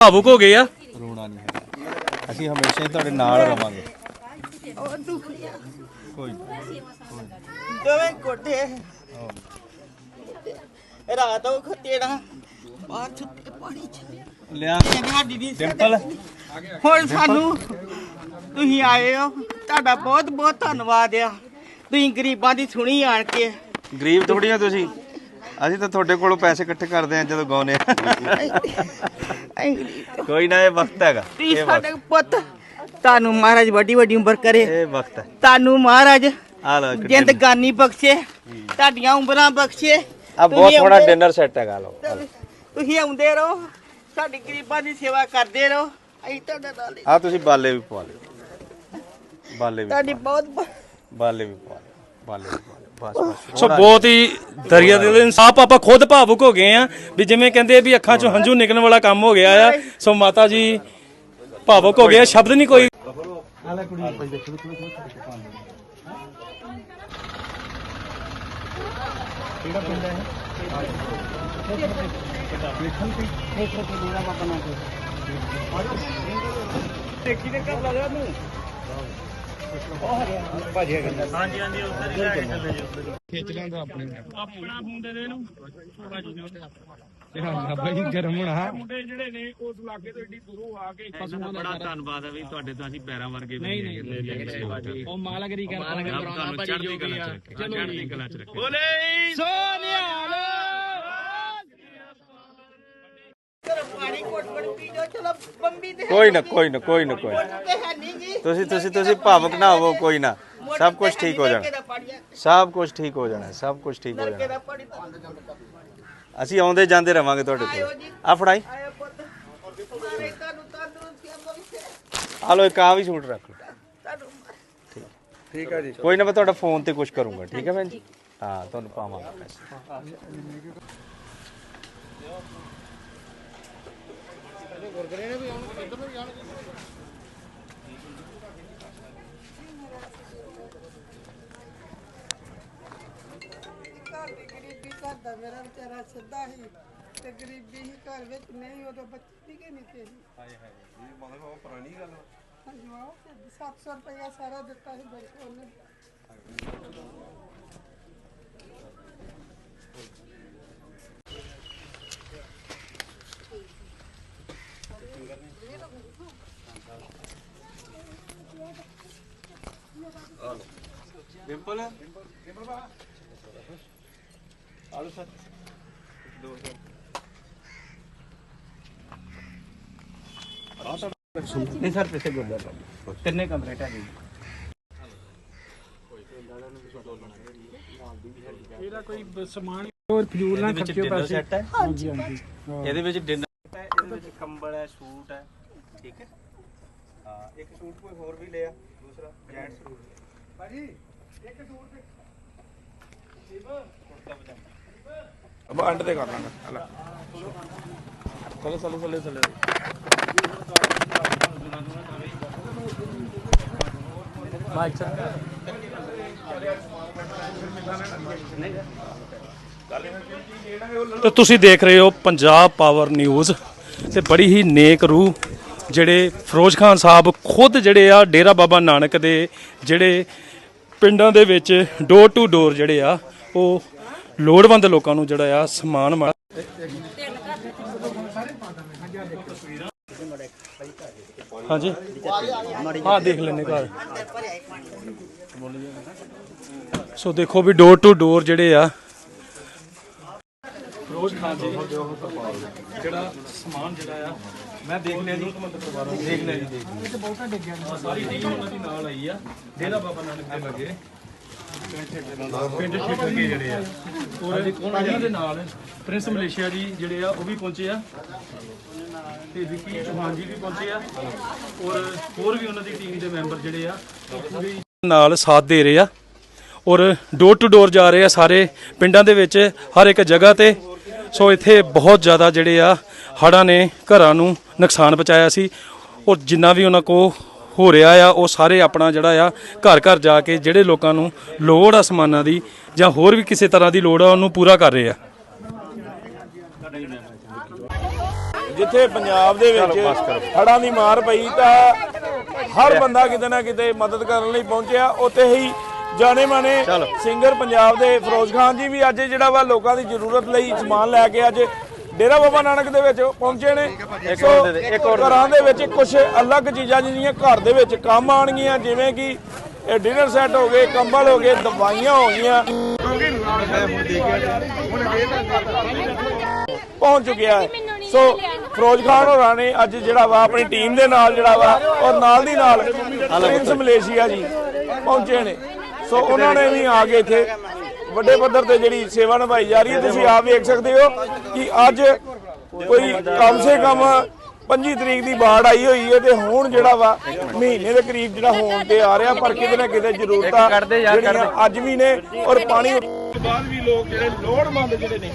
ਭਾਵੁਕ ਹੋ ਗਏ ਆ। ਰੋਣਾ ਨਹੀਂ ਹੈ ਅਸੀਂ ਹਮੇਸ਼ਾ ਹੀ ਤੁਹਾਡੇ ਨਾਲ ਰਵਾਂਗੇ। ਕੋਈ ਨੀ। ਦੋਵੇਂ ਕੋਟੇ ਰਾਤ ਉਹ ਖਤੇੜਾ ਬਾਹਰ ਛੁੱਟੇ ਪਾਣੀ ਚ। ਲਿਆ। ਸਾਡੀ ਦੀ ਡਿੰਪਲ। ਹੁਣ ਸਾਨੂੰ ਤੁਸੀਂ ਆਏ ਹੋ। ਤੁਹਾਡਾ ਬਹੁਤ ਬਹੁਤ ਧੰਨਵਾਦ ਆ। ਤੁਸੀਂ ਗਰੀਬਾਂ ਦੀ ਸੁਣੀ ਆਣ ਕੇ। ਗਰੀਬ ਥੋੜੀ ਆ ਤੁਸੀਂ। ਅਸੀਂ ਤਾਂ ਤੁਹਾਡੇ ਕੋਲੋਂ ਪੈਸੇ ਇਕੱਠੇ ਕਰਦੇ ਆ ਜਦੋਂ ਗਾਉਨੇ ਆ। ਕੋਈ ਨਾ ਇਹ ਵਕਤ ਹੈਗਾ। ਇਹ ਵਕਤ। ਸਾਡੇ ਪੁੱਤ ਤੁਹਾਨੂੰ ਮਹਾਰਾਜ ਵੱਡੀ ਵੱਡੀ ਉਮਰ ਕਰੇ। ਇਹ ਵਕਤ ਹੈ। ਤੁਹਾਨੂੰ ਮਹਾਰਾਜ ਆ ਲਓ ਇੱਕ ਜ਼ਿੰਦਗਾਨੀ ਬਖਸ਼ੇ ਤੁਹਾਡੀਆਂ ਉਮਰਾਂ ਬਖਸ਼ੇ। ਆ ਬਹੁਤ ਤੁਸੀਂ ਥੋੜਾ ਆਉਂਦੇ- ਡਿਨਰ ਸੈੱਟ ਹੈਗਾ ਲਓ। ਤੁਸੀਂ ਆਉਂਦੇ ਰਹੋ ਸਾਡੀ ਗਰੀਬਾਂ ਦੀ ਸੇਵਾ ਕਰਦੇ ਰਹੋ। ਅਸੀਂ ਤੁਹਾਡੇ ਨਾਲ ਹੀ। ਆ ਤੁਸੀਂ ਬਾਲੇ ਵੀ ਪਵਾ ਲਿਓ। ਬਾਲੇ ਵੀ ਤੁਹਾਡੀ ਬਹੁਤ ਬਹੁਤ ਬਾਲੇ ਵੀ ਪਵਾ ਲਿਓ। ਬਾਲੇ ਵੀ ਪਵਾ ਲਿਓ। ਸੋ ਬਹੁਤ ਹੀ ਦਰਿਆ ਦੇ ਇਨਸਾਫ ਆਪਾਂ ਖੁਦ ਭਾਵੁਕ ਹੋ ਗਏ ਆ ਵੀ ਜਿਵੇਂ ਕਹਿੰਦੇ ਵੀ ਅੱਖਾਂ ਚੋਂ ਹੰਝੂ ਨਿਕਲਣ ਵਾਲਾ ਕੰਮ ਹੋ ਗਿਆ ਆ। ਸੋ ਮਾਤਾ ਜੀ ਭਾਵੁਕ ਹੋ ਗਏ ਆ, ਸ਼ਬਦ ਨਹੀਂ ਕੋਈ। ਬੜਾ ਧੰਨਵਾਦ ਹੈ ਵੀ ਤੁਹਾਡੇ ਤੋਂ ਅਸੀਂ ਪੈਰਾਂ ਵਰਗੇ ਨਹੀਂ ਨਹੀਂ ਉਹ ਮਾਲਗਰੀ ਕਰ ਤੁਹਾਨੂੰ ਚੜ੍ਹਦੀ ਕਲਾ ਚ ਰੱਖੇ ਚੜ੍ਹਦੀ ਕਲਾ ਚ ਰੱਖੇ ਚਲੋ ਪਾਣੀ ਕੋਟ ਕੋਟ ਪੀ ਜਾਓ ਚਲੋ ਬੰਬੀ ਤੇ ਕੋਈ ਨਾ ਕੋਈ ਨਾ ਕੋਈ ਨਾ। ਕੋਈ ਤੁਸੀਂ ਤੁਸੀਂ ਤੁਸੀਂ ਭਾਵੁਕ ਨਾ ਹੋਵੋ ਕੋਈ ਨਾ। ਸਭ ਕੁਝ ਠੀਕ ਹੋ ਜਾਣਾ। ਸਭ ਕੁਝ ਠੀਕ ਹੋ ਜਾਣਾ ਸਭ ਕੁਝ ਠੀਕ ਹੋ ਜਾਣਾ। ਅਸੀਂ ਆਉਂਦੇ ਜਾਂਦੇ ਰਵਾਂਗੇ ਤੁਹਾਡੇ ਕੋਲ ਆ ਫੜਾਈ। ਆ ਲੋ ਇੱਕ ਆ ਵੀ ਸੂਟ ਰੱਖ ਲਓ। ਠੀਕ। ਹੈ ਜੀ। ਕੋਈ ਨਾ ਮੈਂ ਤੁਹਾਡਾ ਫੋਨ ਤੇ ਕੁਝ ਕਰੂੰਗਾ ਠੀਕ ਹੈ ਭੈਣ ਜੀ? ਹਾਂ ਤੁਹਾਨੂੰ ਪਾਵਾਂਗਾ ਪੈਸੇ। ਘਰ ਦਾ ਮੇਰਾ ਵਿਚਾਰਾ ਸਿੱਧਾ ਹੀ ਤੇ ਗਰੀਬੀ ਹੀ ਘਰ ਵਿੱਚ ਨਹੀਂ ਉਦੋਂ ਬੱਚੀ ਕਿ ਨਹੀਂ ਤੇ ਹਾਏ ਹਾਏ ਇਹ ਮਤਲਬ ਉਹ ਪੁਰਾਣੀ ਗੱਲ ਹਾਂ 700 ਰੁਪਇਆ ਸਾਰਾ ਦਿੱਤਾ ਸੀ ਬੈਂਕ ਉਹਨੇ। ਡਿੰਪਲ ਆਲੋ ਸਰ। ਦੋ ਨਹੀਂ ਸਰ ਪੈਸੇ ਗੁਰਦਾ ਤਿੰਨੇ ਕਮਰੇ ਟਾ ਗਏ। ਇਹਦੇ ਵਿੱਚ ਡਿਨਰ ਸੈੱਟ ਹੈ? ਹਾਂਜੀ ਹਾਂਜੀ ਇਹਦੇ ਵਿੱਚ ਡਿਨਰ ਹੈ ਇਹਦੇ ਵਿੱਚ ਕੰਬਲ ਹੈ ਸੂਟ ਹੈ ਠੀਕ ਹੈ? ਹਾਂ ਇੱਕ ਸੂਟ ਕੋਈ ਹੋਰ ਵੀ ਲਿਆ ਦੂਸਰਾ ਜੈਂਟ ਸੂਟ ਭਾਜੀ ਇੱਕ ਸੂਟ ਦੇ ਕੁੜਤਾ ਪਜਾਮਾ। ਅਬ ਅੰਡ ਤੇ ਕਰ ਲਾਂਗਾ। ਹਲਾ ਚਲੋ ਚਲੋ ਚਲੋ ਚਲੋ। ਤੇ ਤੁਸੀਂ ਦੇਖ ਰਹੇ ਹੋ ਪੰਜਾਬ ਪਾਵਰ ਨਿਊਜ਼ ਤੇ ਬੜੀ ਹੀ ਨੇਕ ਰੂਹ ਜਿਹੜੇ ਫਿਰੋਜ਼ ਖਾਨ ਸਾਹਿਬ ਖੁਦ ਜਿਹੜੇ ਆ, ਡੇਰਾ ਬਾਬਾ ਨਾਨਕ ਦੇ ਜਿਹੜੇ ਪਿੰਡਾਂ ਦੇ ਵਿੱਚ ਡੋਰ ਟੂ ਡੋਰ ਜਿਹੜੇ ਆ, ਉਹ ਲੋੜਵੰਦ ਲੋਕਾਂ ਨੂੰ ਜਿਹੜਾ ਆ ਸਮਾਨ ਮਾ ਹਾਂਜੀ। ਹਾਂ ਦੇਖ ਲੈਨੇ ਘਰ। ਸੋ ਦੇਖੋ ਵੀ ਡੋਰ ਟੂ ਡੋਰ ਜਿਹੜੇ ਆ। ਫਿਰੋਜ਼ ਖਾਨ ਜੀ ਜਿਹੜਾ ਸਮਾਨ ਜਿਹੜਾ ਆ, ਮੈਂ ਦੇਖ ਲਿਆ ਜੀ। ਦੇਖ ਲਿਆ ਜੀ, ਦੇਖ ਲਿਆ। ਇਹ ਬਹੁਤਾ ਡਿੱਗਿਆ ਸਾਰੀ ਟੀਮ ਉਹਨਾਂ ਦੀ ਨਾਲ ਆਈ ਆ। ਡੇਰਾ ਬਾਬਾ ਨਾਨਕ ਦੇ ਲੱਗੇ। ਪਿੰਡ ਛੇਟਕੇ ਜਿਹੜੇ ਆ। ਔਰ ਉਹਨਾਂ ਦੇ ਨਾਲ ਪ੍ਰਿੰਸ ਮਲੇਸ਼ੀਆ ਜੀ ਜਿਹੜੇ ਆ ਉਹ ਵੀ ਪਹੁੰਚੇ ਆ। ਤੇ ਵਿੱਕੀ ਚੌਹਾਨ ਜੀ ਵੀ ਪਹੁੰਚੇ ਆ। ਔਰ ਹੋਰ ਵੀ ਉਹਨਾਂ ਦੀ ਟੀਮ ਦੇ ਮੈਂਬਰ ਜਿਹੜੇ ਆ ਉਹ ਨਾਲ ਸਾਥ ਦੇ ਰਹੇ ਆ। ਔਰ ਡੋਰ ਟੂ ਡੋਰ ਜਾ ਰਹੇ ਆ ਸਾਰੇ ਪਿੰਡਾਂ ਦੇ ਵਿੱਚ ਹਰ ਇੱਕ ਜਗ੍ਹਾ ਤੇ। ਸੋ ਇੱਥੇ ਬਹੁਤ ਜ਼ਿਆਦਾ ਜਿਹੜੇ ਆ ਹੜ੍ਹਾਂ ਨੇ ਘਰਾਂ ਨੂੰ ਨੁਕਸਾਨ ਪਹੁੰਚਾਇਆ ਸੀ। ਔਰ ਜਿੰਨਾ ਵੀ ਉਹਨਾਂ ਕੋ ਹੋ ਰਿਹਾ ਆ ਉਹ ਸਾਰੇ ਆਪਣਾ ਜਿਹੜਾ ਆ ਘਰ ਘਰ ਜਾ ਕੇ ਜਿਹੜੇ ਲੋਕਾਂ ਨੂੰ ਲੋੜ ਆ ਸਮਾਨਾਂ ਦੀ ਜਾਂ ਹੋਰ ਵੀ ਕਿਸੇ ਤਰ੍ਹਾਂ ਦੀ ਲੋੜ ਆ ਉਹਨੂੰ ਪੂਰਾ ਕਰ ਰਹੇ ਆ। ਜਿੱਥੇ ਪੰਜਾਬ ਦੇ ਵਿੱਚ ਹੜ੍ਹਾਂ ਦੀ ਮਾਰ ਪਈ ਤਾਂ ਹਰ ਬੰਦਾ ਕਿਤੇ ਨਾ ਕਿਤੇ ਮਦਦ ਕਰਨ ਲਈ ਪਹੁੰਚਿਆ। ਉੱਥੇ ਹੀ ਜਾਣੇ ਮਾਨੇ ਸਿੰਗਰ ਪੰਜਾਬ ਦੇ ਫਿਰੋਜ਼ ਖਾਨ ਜੀ ਵੀ ਅੱਜ ਜਿਹੜਾ ਵਾ ਲੋਕਾਂ ਦੀ ਜ਼ਰੂਰਤ ਲਈ ਸਮਾਨ ਲੈ ਕੇ ਅੱਜ ਡੇਰਾ ਬਾਬਾ ਨਾਨਕ ਦੇ ਵਿੱਚ ਪਹੁੰਚੇ ਨੇ। ਸੋ ਘਰਾਂ ਦੇ ਵਿੱਚ ਕੁਝ ਅਲੱਗ ਚੀਜ਼ਾਂ ਜਿਹੜੀਆਂ ਘਰ ਦੇ ਵਿੱਚ ਕੰਮ ਆਣਗੀਆਂ ਜਿਵੇਂ ਕਿ ਇਹ ਡਿਨਰ ਸੈੱਟ ਹੋ ਗਏ ਕੰਬਲ ਹੋ ਗਏ ਦਵਾਈਆਂ ਹੋ ਗਈਆਂ। ਪਹੁੰਚ ਚੁੱਕਿਆ ਹੈ। ਸੋ ਫਿਰੋਜ਼ ਖਾਨ ਹੋਰਾਂ ਨੇ ਅੱਜ ਜਿਹੜਾ ਵਾ ਆਪਣੀ ਟੀਮ ਦੇ ਨਾਲ ਜਿਹੜਾ ਵਾ ਔਰ ਨਾਲ ਦੀ ਨਾਲ ਪ੍ਰਿੰਸ ਮਲੇਸ਼ੀਆ ਜੀ ਪਹੁੰਚੇ ਨੇ। ਸੋ ਉਹਨਾਂ ਨੇ ਵੀ ਆ ਕੇ ਇੱਥੇ। ਵੱਡੇ ਪੱਧਰ ਤੇ ਜਿਹੜੀ ਸੇਵਾ ਨਿਭਾਈ ਜਾ ਰਹੀ ਹੈ ਤੁਸੀਂ ਆਪ ਵੇਖ ਸਕਦੇ ਹੋ ਕਿ ਅੱਜ ਕੋਈ ਕਮ ਸੇ ਕਮ 25 ਤਰੀਕ ਦੀ ਬਾੜ ਆਈ ਹੋਈ ਹੈ ਤੇ ਹੁਣ ਜਿਹੜਾ ਵਾ ਮਹੀਨੇ ਦੇ ਕਰੀਬ ਜਿਹੜਾ ਹੋਣ ਤੇ ਆ ਰਿਹਾ ਪਰ ਕਿਤੇ ਨਾ ਕਿਤੇ ਜ਼ਰੂਰਤਾਂ ਜਿਹੜੀਆਂ ਅੱਜ ਵੀ ਨੇ ਔਰ ਪਾਣੀ ਬਾਅਦ ਵੀ ਲੋਕ ਜਿਹੜੇ ਲੋੜਵੰਦ ਜਿਹੜੇ ਨੇ